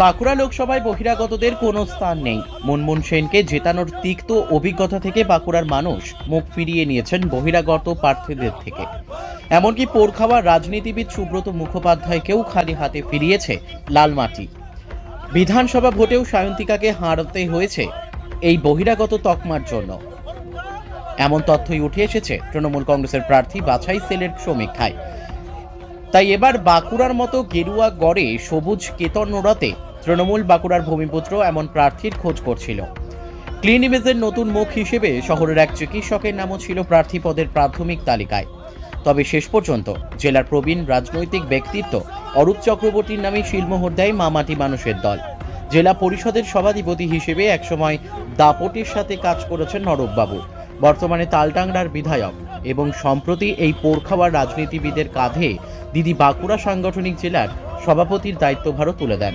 বাঁকুড়া লোকসভায় বহিরাগতদের কোনো স্থান নেই। মুনমুন সেনকে জেতানোর তিক্ত অভিজ্ঞতা থেকে বাঁকুড়ার মানুষ মুখ ফিরিয়ে নিয়েছেন বহিরাগত প্রার্থীদের থেকে। এমনকি পোরখাওয়া রাজনীতিবিদ সুব্রত মুখোপাধ্যায়কেও খালি হাতে ফিরিয়েছে লালমাটি। বিধানসভা ভোটেও সায়ন্তিকাকে হারতে হয়েছে এই বহিরাগত তকমার জন্য। এমন তথ্যই উঠে এসেছে তৃণমূল কংগ্রেসের প্রার্থী বাছাই সেলের সমীক্ষায়। তাই এবার বাঁকুড়ার মতো গেরুয়া গড়ে সবুজ কেতন নোড়াতে তৃণমূল বাঁকুড়ার ভূমিপুত্র এমন প্রার্থীর খোঁজ করছিল। ক্লিন ইমেজের নতুন মুখ হিসেবে শহরের এক চিকিৎসকের নামও ছিল প্রার্থী পদের প্রাথমিক তালিকায়। তবে শেষ পর্যন্ত জেলার প্রবীণ রাজনৈতিক ব্যক্তিত্ব অরূপ চক্রবর্তীর নামে শিলমোহর দেয় মামাটি মানুষের দল। জেলা পরিষদের সভাধিপতি হিসেবে একসময় দাপটের সাথে কাজ করেছেন নরববাবু বর্তমানে তালটাংরার বিধায়ক এবং সম্প্রতি এই পোরখাওয়ার রাজনীতিবিদের কাঁধে দিদি বাঁকুড়া সাংগঠনিক জেলার সভাপতির দায়িত্বভারও তুলে দেন।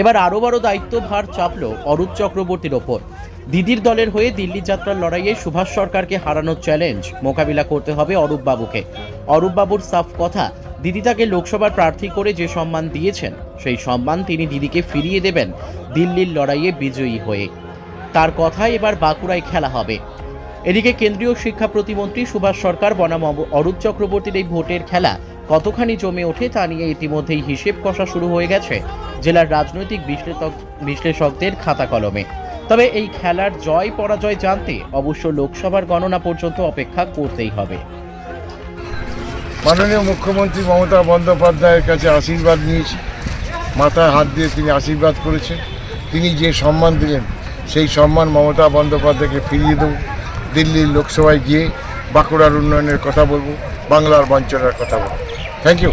এবার আরও বড় দায়িত্বভার চাপল অরূপ চক্রবর্তীর ওপর। দিদির দলের হয়ে দিল্লি যাত্রার লড়াইয়ে সুভাষ সরকারকে হারানোর চ্যালেঞ্জ মোকাবিলা করতে হবে অরূপ বাবুকে অরূপ বাবুর সাফ কথা, দিদি তাকে লোকসভার প্রার্থী করে যে সম্মান দিয়েছেন, সেই সম্মান তিনি দিদিকে ফিরিয়ে দেবেন দিল্লির লড়াইয়ে বিজয়ী হয়ে। তার কথায় এবার বাঁকুড়ায় খেলা হবে। এদিকে কেন্দ্রীয় শিক্ষা প্রতিমন্ত্রী সুভাষ সরকার, বনাম অরূপ চক্রবর্তীর এই ভোটের খেলা কতখানি জমে ওঠে তা নিয়ে ইতিমধ্যেই হিসেব কষা শুরু হয়ে গেছে জেলার রাজনৈতিক বিশ্লেষক বিশ্লেষকদের খাতা কলমে। তবে এই খেলার জয় পরাজয় জানতে অবশ্য লোকসভার গণনা পর্যন্ত অপেক্ষা করতেই হবে। মাননীয় মুখ্যমন্ত্রী মমতা বন্দ্যোপাধ্যায়ের কাছে আশীর্বাদ নিয়েছি। মাথায় হাত দিয়ে তিনি আশীর্বাদ করেছেন। তিনি যে সম্মান দিলেন, সেই সম্মান মমতা বন্দ্যোপাধ্যায়কে ফিরিয়ে দেব। দিল্লির লোকসভায় গিয়ে বাঁকুড়ার উন্নয়নের কথা বলব বাংলার বঞ্চনার কথা বলব। Thank you